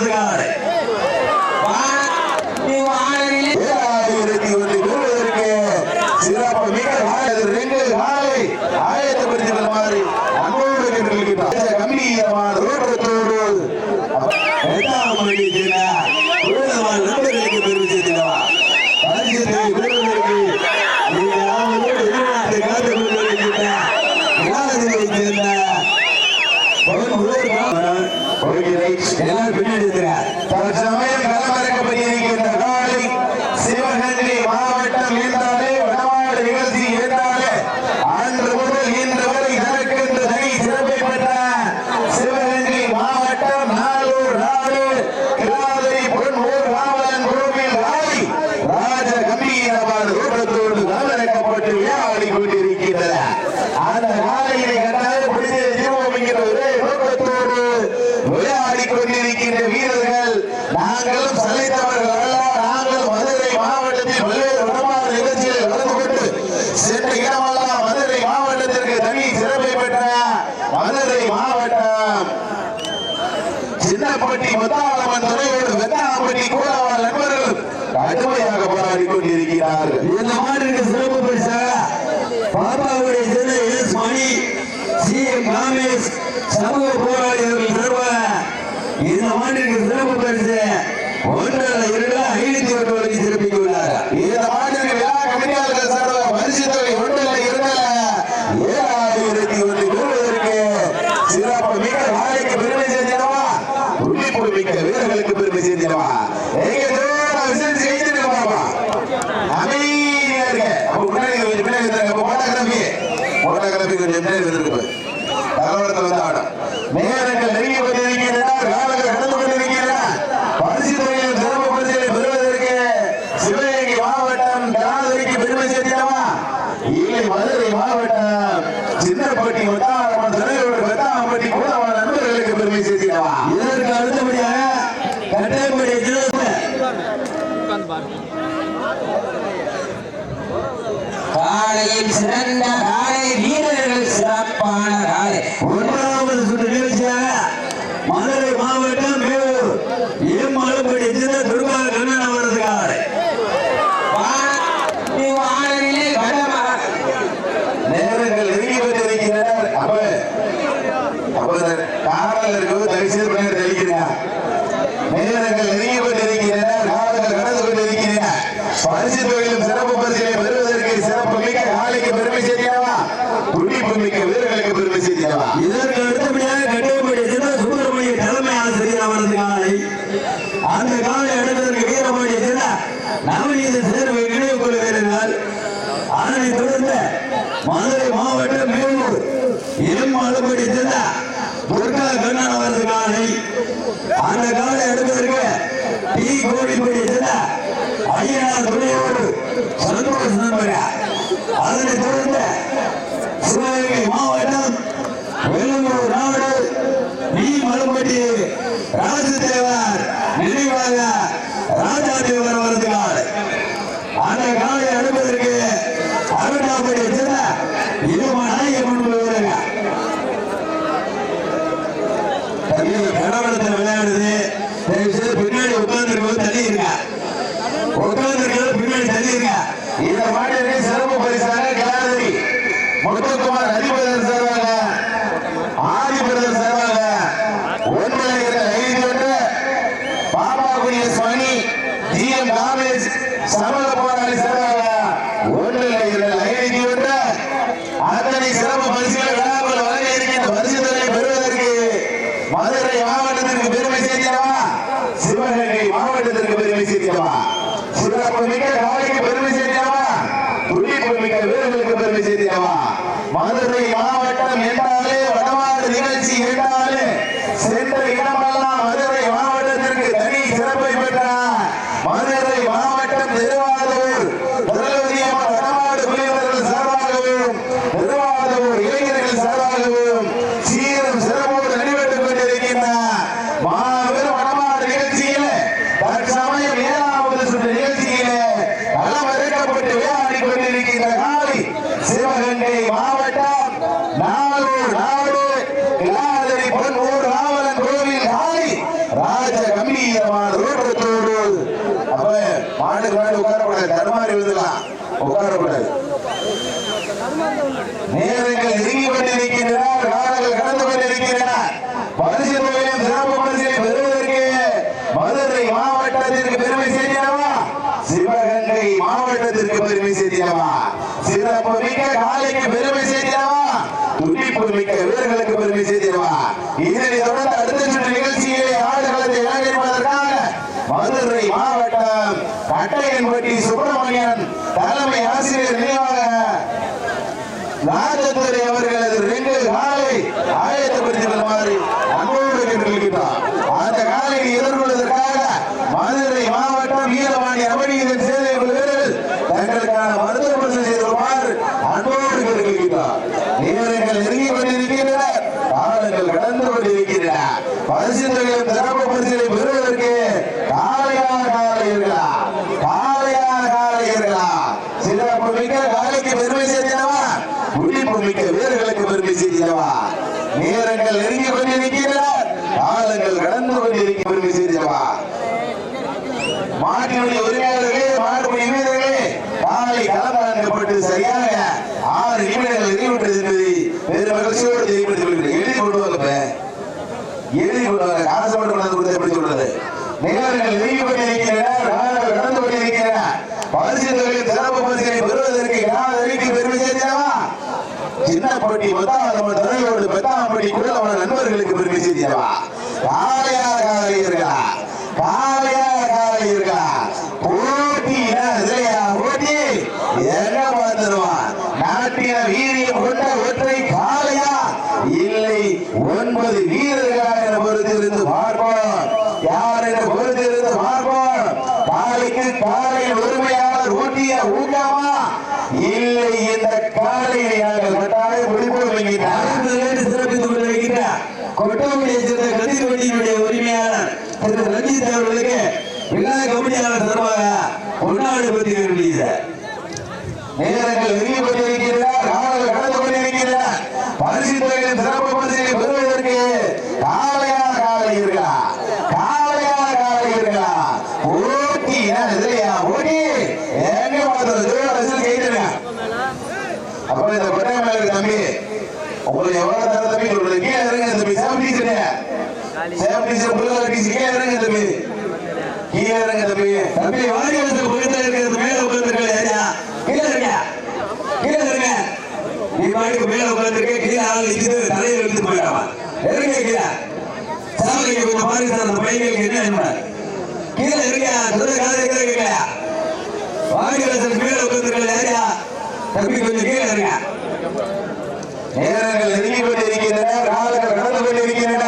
Hallelujah நபிகள் எப்படி இருந்திருப்பேன் கலவரத்தில் வந்து ஆடம் ഒരു മകള് പേടി மாவட்டம் மேலூர் இருமாலுபடி இருந்தா துர்கா கண்ணன் அவரது காலை. அந்த காலை எடுப்பதற்கு டி கோவில்படி இருந்தா ஐயனார் துணையோடு சந்தோஷ நண்பரா அதனைத் தொடர்ந்து சிவகங்கை மாவட்டம் வெள்ளூர் நாடு நீ மலும்படி ராஜதேவர் நினைவாக ராஜாதேவர் உட்கார்ந்து இருக்கும் தள்ளி இருக்க உட்கார்ந்து இருக்கிறது பின்னாடி தள்ளி இருக்க இந்த மாதிரி சிறப்பு பரிசாக கலாநிதி முத்துக்குமார் அதிபதி சார் madre மாடு மாடு உட்காரக்கூடாது தடுமாறி விழுதுலாம் உட்காரக்கூடாது நேரங்கள் நெருங்கி கொண்டிருக்கின்றன காலங்கள் கடந்து கொண்டிருக்கின்றன. பரிசு தொகையின் சிறப்பு பரிசை பெறுவதற்கு மதுரை மாவட்டத்திற்கு பெருமை சேர்த்தினவா சிவகங்கை மாவட்டத்திற்கு பெருமை சேர்த்தினவா சிறப்பு மிக்க காலைக்கு பெருமை சேர்த்தினவா துடிப்பு மிக்க வீரர்களுக்கு பெருமை சேர்த்தினவா இதனை தொடர்ந்து அடுத்த சுற்று நிகழ்ச்சியிலே ஆடுகளத்தை இறங்கியிருப்பதற்காக மதுரை மாவட்டம் கட்டையன்பட்டி சுப்பிரமணியன் தலைமை ஆசிரியர் நினைவாக ராஜதுரை அவர்களது ரெண்டு காலை ஆயத்தப்படுத்திக் கொள்ளுமாறு அன்போடு கேட்டுக்கொள்கிறார் அந்த காலையை எதிர்கொள்வதற்காக மதுரை மாவட்டம் வீரவாணி அமணியின் சேவை வீரர்கள் தங்களுக்கான மருத்துவ பரிசு செய்துள்ளார் அன்போடு கேட்டுக்கொள்கிறார் நேரங்கள் நெருங்கி கொண்டிருக்கின்றன காலங்கள் கடந்து கொண்டிருக்கின்றன பரிசு தொகையும் சிறப்பு பரிசுகளை பெறுவதற்கு காலையா காலையர்களா காலையா காலையர்களா சிறப்பு மிக்க காலைக்கு பெருமை சேர்த்தினவா துடிப்பு மிக்க வீரர்களுக்கு பெருமை செய்தவா நேரங்கள் நெருங்கி கொண்டிருக்கின்றன காலங்கள் கடந்து கொண்டிருக்க பெருமை செய்தவா மாட்டினுடைய உரிமையாளர்களே மாட்டுடைய வீரர்களே காலை களமாக்கப்பட்டு சரியாக ஆறு நிமிடங்கள் நிறைவுற்றது என்பதை பெரும் மகிழ்ச்சியோடு தெரியப்படுத்திக் கொள்கிறேன். எழுதி கொண்டு வாங்க எழுதி கொண்டு வாங்க. காசு மட்டும் கொண்டாந்து கொடுத்து எப்படி சொல்றது? நிகழ்வுகள் நிறைவு பண்ணி கொண்டிருக்கின்றன நடந்து கடந்து கொண்டிருக்கின்றன பரிசு தொழில் சிறப்பு பரிசுகளை பெறுவதற்கு யாருக்கு பெருமை சேர்த்தனவா? சின்னப்பட்டி மொத்தாம தலையோடு பெத்தாமப்பட்டி குள்ளவன நண்பர்களுக்கு பெருமை செய்தியவா யாரையாக காளையர்களா ஒன்பது வீரர்களா என பொறுத்திருந்து பார்ப்போம் யார் என பொறுத்திருந்து பார்ப்போம் காளைக்கு காளையின் உரிமையாளர் ஊட்டிய ஊக்கமா இல்லை இந்த காலையை நாங்கள் கட்டாயம் முடிப்போம் சிறப்பித்துக் கொண்டிருக்கின்ற கொட்டகுடியை சேர்ந்த கதிர்வண்டியினுடைய உரிமையாளர் திரு ரஞ்சித் அவர்களுக்கு விழா கமிட்டியாளர் சார்பாக பொன்னாடு பற்றி வெளியிட நேரங்கள் நெருங்கி கொண்டிருக்கின்றன காலங்கள் கடந்து கொண்டிருக்கின்றன பரிசு தொகையின் சிறப்பு பரிசினை பெறுவதற்கு காளையா காலை இருக்கா காளையா காலை இருக்கா ஓட்டி என்ன இல்லையா ஓட்டி எங்க பார்த்தது ஜோரசில் கைதுங்க அப்புறம் இந்த கொட்டை மேல இருக்கு தம்பி உங்களுக்கு எவ்வளவு தர தம்பி சொல்றது கீழே இறங்க தம்பி சேஃப்டி டீச்சர் சேஃப்டி டீச்சர் புள்ள டீச்சர் கீழே இறங்க தம்பி கீழே இறங்க தம்பி தம்பி வாடிவாசல் பக்கத்தில் இருக்கிறது மேல உட்கார்ந்துருக்கல யாரியா கீழே இருக்க கீழே இருங்க நீ பாட்டுக்கு மேல உட்கார்ந்துருக்க கீழே ஆள் நிக்குது தலையில எடுத்து போயிடாமா இறங்க கீழே சாமிக்கு கொஞ்சம் பாருங்க சார் அந்த பையனுக்கு என்ன என்ன கீழே இருங்க சொல்ற காதை கீழே கேட்கல வாடிவாசல் மேல உட்கார்ந்துருக்கல யாரியா தம்பி கொஞ்சம் கீழே இருங்க. நேரங்கள் நெருங்கி கொண்டிருக்கின்றன காலங்கள் நடந்து கொண்டிருக்கின்றன.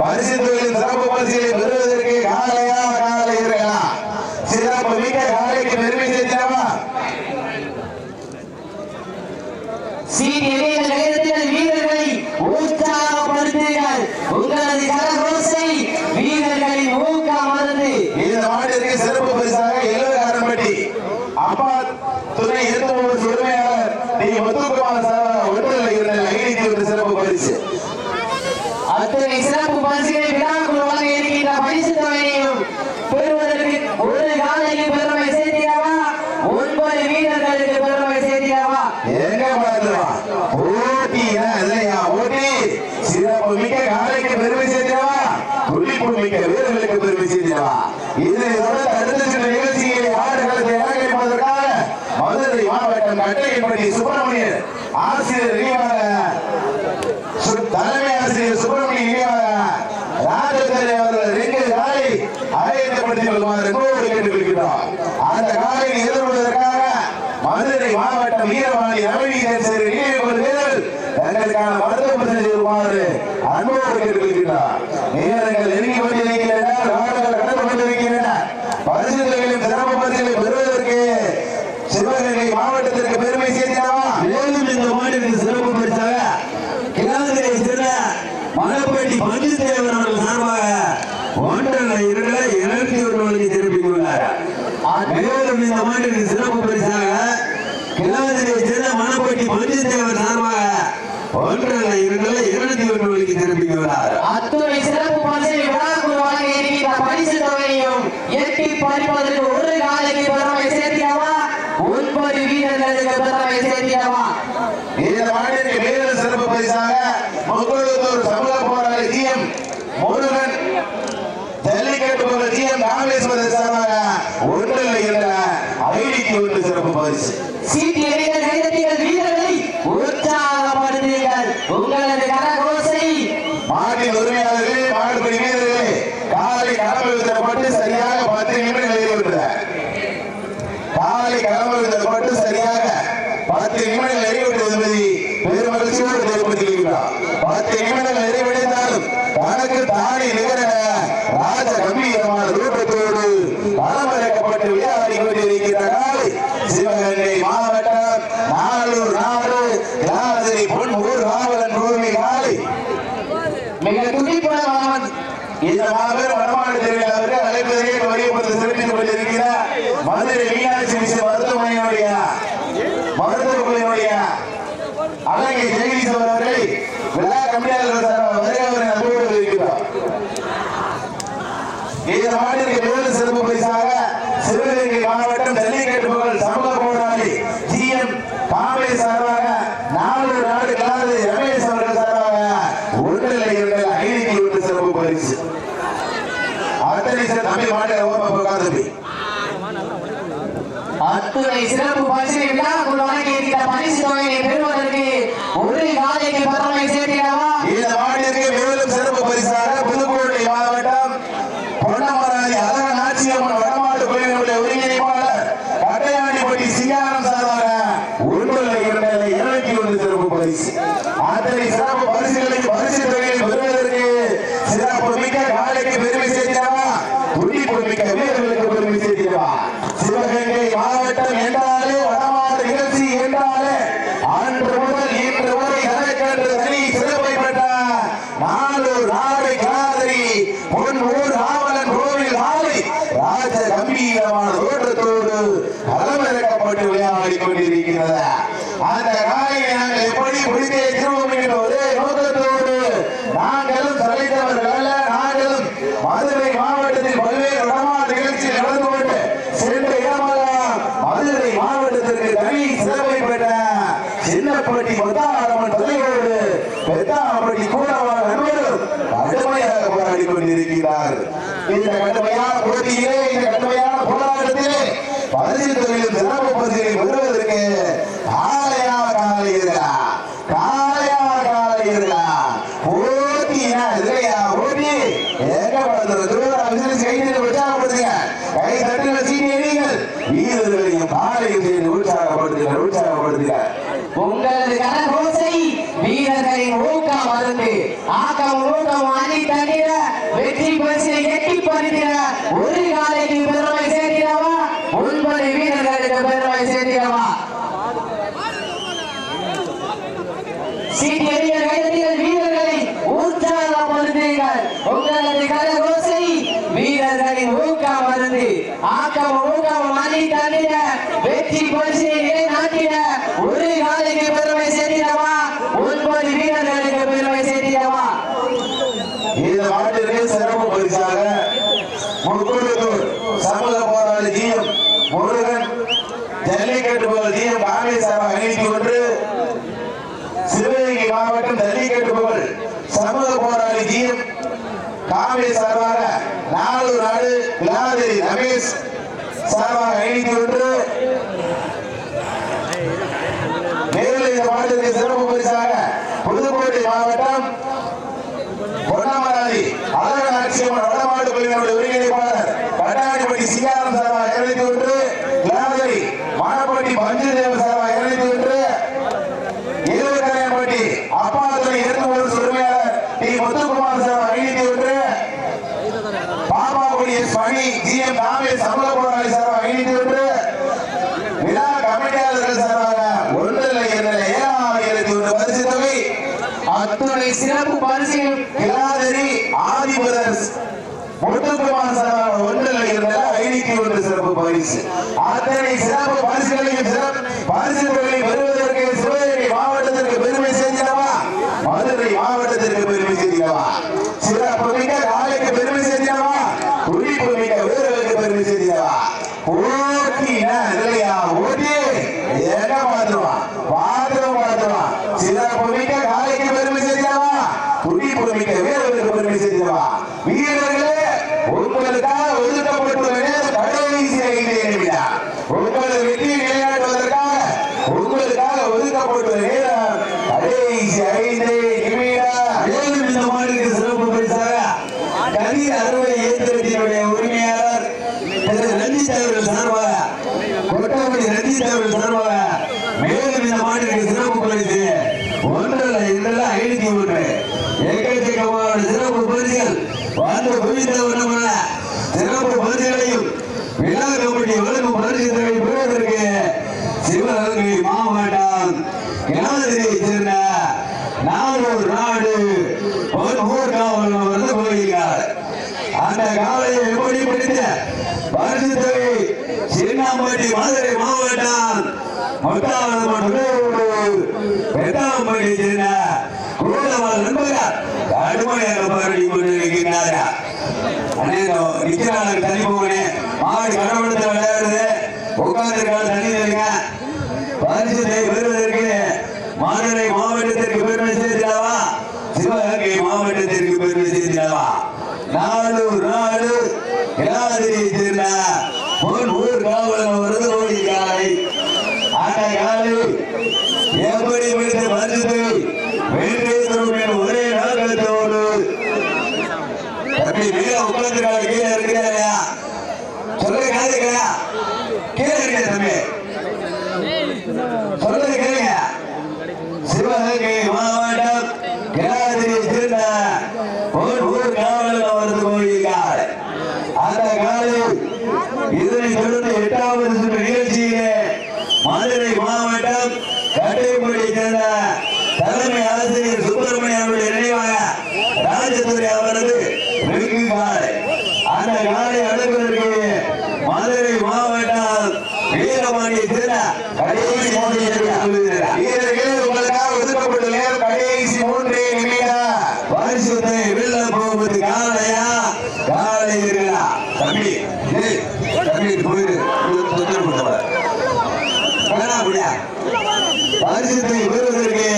பரிசு தொழில் சிறப்பு பரிசுகளை காலையா காலை இருக்கலாம் சிறப்பு மிக்க காலைக்கு பெருமை சேர்த்தினவா சீனியரே இந்த நேரத்தில் வீரர்களை உற்சாகப்படுத்துங்கள் உங்களது கரகோசை வீரர்களின் ஊக்கம் மருந்து இந்த மாட்டிற்கு சிறப்பு பரிசாக எழுவகாரன்பட்டி அப்பா துணை இருந்தவர் உரிமையாளர் டி முத்துக்குமார் சார் ஒன்றில் இருந்த ஐடி ஒரு சிறப்பு பரிசு அத்தனை சிறப்பு பரிசுகளை விழாக்குள் வழங்க இருக்கின்ற பரிசு தொகையையும் பெறுவதற்கு ஒரு காலைக்கு பெருமை சேர்த்திடவா ஒன்பது வீரர்களுக்கு பெருமை சேர்த்திடவா எங்க பார்க்கலாம் ஓட்டி இல்லையா ஓட்டி சிறப்பு மிக்க காலைக்கு பெருமை சேர்த்தினவா துடிப்பு மிக்க வீரர்களுக்கு பெருமை சேர்த்தினவா இதனை தொடர்ந்து அடுத்த சில நிகழ்ச்சிகளை ஆடுகளத்தை இறங்கியிருப்பதற்காக மதுரை மாவட்டம் கட்டையன்பட்டி சுப்பிரமணியன் ஆசிரியர் நினைவாக சு- தலைமை ஆசிரியர் சுப்பிரமணியன் நினைவாக ராஜதேவி அவர்கள் ரெண்டு காலை ஆயத்தப்படுத்திக் கொள்ளுமாறு கோடு கேட்டுக்கொள்கிறார் அந்த காலையை எதிர்கொள்வதற்காக மதுரை மாவட்டம் வீரவாணி ரமணீதன் சேரி நினைவு கொள்வீர்கள் தங்களுக்கான மருத்துவ பிரச்சனை செய்யுமாறு அன்போடு கேட்டுக்கொள்கின்றார் நேரங்கள் நெருங்கி கொண்டிருக்கின்றன நாடுகள் கடந்து கொண்டிருக்கின்றன பரிசுகளின் சிறப்பு பரிசுகளை பெறுவதற்கு சிவகங்கை மாவட்டத்திற்கு பெருமை சேர்த்தினவா மேலும் இந்த மாநிலத்தின் சிறப்பு பரிசாக கிளாந்திரை சேர்ந்த மலைப்பட்டி பஞ்சு தேவர் அவர்கள் சார்பாக ஒன்றரை இரண்டரை இருநூத்தி ஒரு வழங்கி தெரிவித்துக் கொண்டார் மேலும் இந்த மாநிலத்தின் சிறப்பு பரிசாக கிளாந்திரை சேர்ந்த மலைப்பட்டி பஞ்சு தேவர் சார்பாக இருநூத்தி ஒன்று வழிக்கு திரும்பியுள்ளார் அத்துணை சிறப்பு பரிசை விழாக்குழு வழங்க இருக்கின்ற பரிசு தொகையையும் எட்டி பறிப்பதற்கு ஒரு காலைக்கு பெருமை சேர்த்திடவா? ஒன்பது வீரர்களுக்கு பெருமை சேர்த்திடவா? இந்த மாநில வீரர் சிறப்பு பரிசாக முகூர்த்தூர் சமூக போராளி ஜி எம் முருகன் ஜல்லிக்கட்டு போகிற ஜி எம் ராமேஸ்வரர் சார்பாக ஒன்றில் இருந்த ஐடிக்கு ஒன்று சிறப்பு பரிசு. சீட்டி எறிந்த கைதட்டிகள் வீரர்களை உற்சாகப்படுத்துங்கள் உங்களது கரகோசை மாட்டின் உரிமையாளர்களே மாடுபடி வீரர்களே காலை கடமை வித்தரப்பட்டு சரியாக பத்து நிமிடங்கள் நிறைவுற்றார் காலை கடமை வித்தரப்பட்டு சரியாக பத்து நிமிடங்கள் நிறைவுற்றது என்பதை பெரும் மகிழ்ச்சியோடு தெரிவித்திருக்கிறார் பத்து நிமிடங்கள் நிறைவடைந்தாலும் தனக்கு தானே நிகர ராஜ கம்பீரம் மாவட்டம் ஜல்லிக்கட்டு புகழ் சமூக போராளி ஜி எம் காமெடி சார்பாக நாலு நாடு கலாது ரமேஷ் அவர்கள் சார்பாக ஒன்றில் இரண்டு ஐநூத்தி ஒன்று சிறப்பு பரிசு. அத்தனை சார் தமிழ் மாநில ஓரமாக உட்கார்ந்து அத்துணை சிறப்பு பரிசை விழாக்குழு வழங்கி இருக்கின்ற பரிசு தொகையை பெறுவதற்கு ஒரு காலைக்கு பெருமை சேர்த்திடவா இந்த மாநிலத்திற்கு மேலும் சிறப்பு பரிசாக புதுக்கோட்டை மாவட்டம் பொன்னமராதி அழகன் ஆட்சியம்மன் வடமாடு கோயிலுடைய ஒருங்கிணைப்பாளர் கட்டையாண்டிப்பட்டி சிங்காரம் சார்பாக ஒன்றில் இரண்டில் இருநூத்தி ஒன்று சிறப்பு பரிசு அத்தனை சிறப்பு பரிசுகளை பரிசு தொகையில் பெறுவதற்கு சிறப்பு மிக்க காலைக்கு பெருமை சேர்க்கிறவா துடிப்பு மிக்க வீரர்களுக்கு பெருமை சேர்க்கிறவா சிவகங்கை மாவட்டம் என்றாலே வடமாடு நிகழ்ச்சி என்றாலே அன்று முதல் இன்று வரை தனக்கென்று தனி சிறப்பை பெற்ற நாளூர் நாடு காதரி பொன் ஊர் ஆவலன் கோவில் ஆலை ராஜ கம்பீரமான தோற்றத்தோடு களமிறக்கப்பட்டு விளையாடி கொண்டிருக்கிறது அந்த காயை நாங்கள் எப்படி பிடித்தே திருவோம் என்ற ஒரே நோக்கத்தோடு நாங்களும் தலைத்தவர்கள் அல்ல நாங்களும் மதுரை மாவட்டத்தில் பல்வேறு வடமாடு நிகழ்ச்சி நடந்து கொண்டு சென்ற இடமெல்லாம் மதுரை மாவட்டத்திற்கு தனி சிறப்பை பெற்ற சின்னப்பட்டி முத்தாரம்மன் தலைவரோடு பெத்தாம்பட்டி கூடவாக நண்பரும் கடுமையாக போராடி கொண்டிருக்கிறார் இந்த கடுமையான போட்டியிலே இந்த கடுமையான போராட்டத்திலே பரிசு தொழிலும் சிறப்பு பரிசிலை பெறுவதற்கு காலையா காலையா காலையா காலையா போட்டினா இதுலையா போட்டி எங்க படுத்துற தூரம் பிசினஸ் கைது உற்சாகப்படுத்துங்க கை தட்டுங்க சீனியர்கள் வீரர்களையும் காலையும் செய்து உற்சாகப்படுத்துங்க உற்சாகப்படுத்துங்க உங்களது கரகோசை வீரர்களின் ஊக்கம் மருந்து ஆக்கம் ஊக்கம் அணி தண்ணீர வெற்றி பரிசினை எட்டி பறித்திட ஒரு காலைக்கு பெருமை சேர்த்திடவா ஒன்பது வீரர்களுக்கு பெருமை சேர்த்திடவா சீட்டியடிய கைதட்டிகள் வீரர்களை உற்சாகப்படுத்துங்கள் உங்களது கரகோசை வீரர்களின் ஊக்கம் மருந்து ஆக்கம் ஊக்கம் அணி தண்ணீர வெற்றி பரிசினை நிலைநாட்டிட ஒரு காலைக்கு பெருமை சேர்த்திடவா ஒன்பது வீரர்களுக்கு பெருமை சேர்த்திடவா இந்த நாட்டிற்கு சிறப்பு பரிசாக முக்குழுத்தூர் சமூக போராளி ஜிஎம் முருகன் ஜல்லிக்கட்டு பகுதியில் ஜிஎம் காமேஸ்வரம் ஒன்று சிவகங்கை மாவட்டம் ஜல்லிக்கட்டு புகழ் சமூக போராளி ஜிஎம் காமே சார்பாக நாலு நாடு விலாதிரி ரமேஷ் சார்பாக ஐநூத்தி ஒன்று மேலும் இந்த மாவட்டத்திற்கு சிறப்பு பரிசாக புதுக்கோட்டை மாவட்டம் முத்துக்குமார் சார் ஐநூத்தி ஒன்று Pappakudi S Mani G M தாமே சமூக போராளி சார்பாக ஐநூத்தி ஒன்று விழா கமிட்டியாளர்கள் சார்பாக ஒன்றில் இரண்டில் ஏழாயிரத்தி ஒன்று பரிசு தொகை. அத்துணை சிறப்பு பரிசு கிலாதரி ஆதி பிரதர்ஸ் முத்துக்குமார் சார் ஒன்றில் இருந்த ஐநூத்தி ஒன்று சிறப்பு பரிசு. அத்தனை சிறப்பு பரிசுகளையும் சிறப்பு பரிசுகளை வாழ்ந்து குவிந்த ஒன்றுமல்ல சிறப்பு பகுதிகளையும் விழா கமிட்டி வழக்கு பயிற்சி தொகை பெறுவதற்கு சிவகங்கை மாவட்டம் இளவதிரியை சேர்ந்த நாடு ஒரு ஊர்காவல் வந்து போகிறார் அந்த காலையை எப்படி பிடித்த பரிசு தொகை சின்னாம்பட்டி மதுரை மாவட்டம் பெத்தாம்பட்டியை சேர்ந்த கூடவாள் நண்பர்கள் கடுமையாக பாராட்டி கொண்டு விக்கிறாளர் தண்ணி போகணே மாடு கடவுளத்தில் விளையாடுறது. உட்கார்ந்துருக்காள் தண்ணி தருங்க பரிசுத்தை பெறுவதற்கு மாநிலை மாவட்டத்திற்கு பெருமை சேர்த்தாவா சிவகங்கை மாவட்டத்திற்கு பெருமை சேர்த்தாவா நாலு நாலு பரிசுத்தை பெறுவதற்கு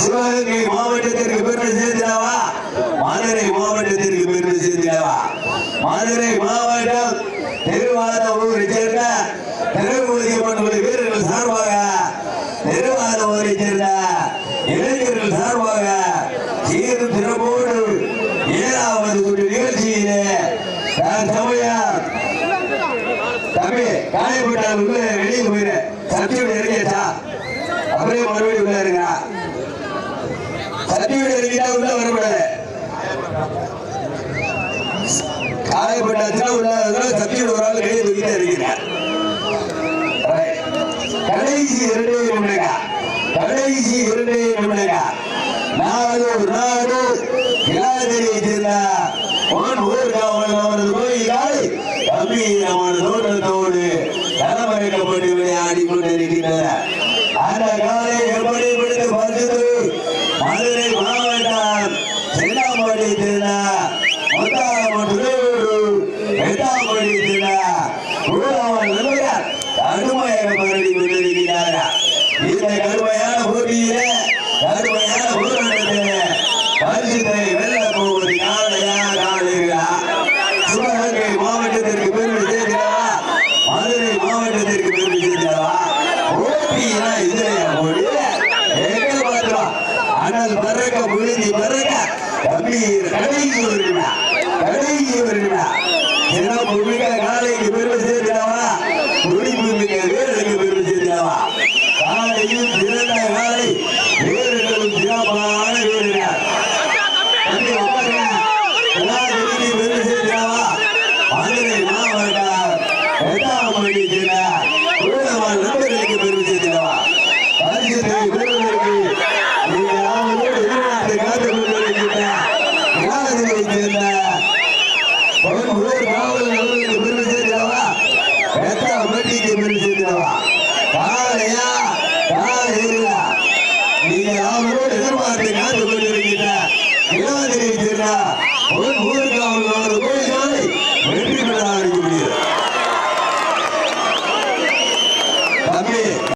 சிவகங்கை மாவட்டத்திற்கு பெருமை சேர்த்திடவா? மதுரை மாவட்டத்திற்கு பெருமை சேர்த்திடவா? மதுரை மாவட்ட காயப்பட்ட அச்சுல உள்ளாதவங்கள சத்தியோட ஒரு ஆள் கையை தூக்கிட்டு இருக்கிறார். கடைசி இரண்டே நிமிடங்க கடைசி இரண்டே நிமிடங்க நாடு நாடு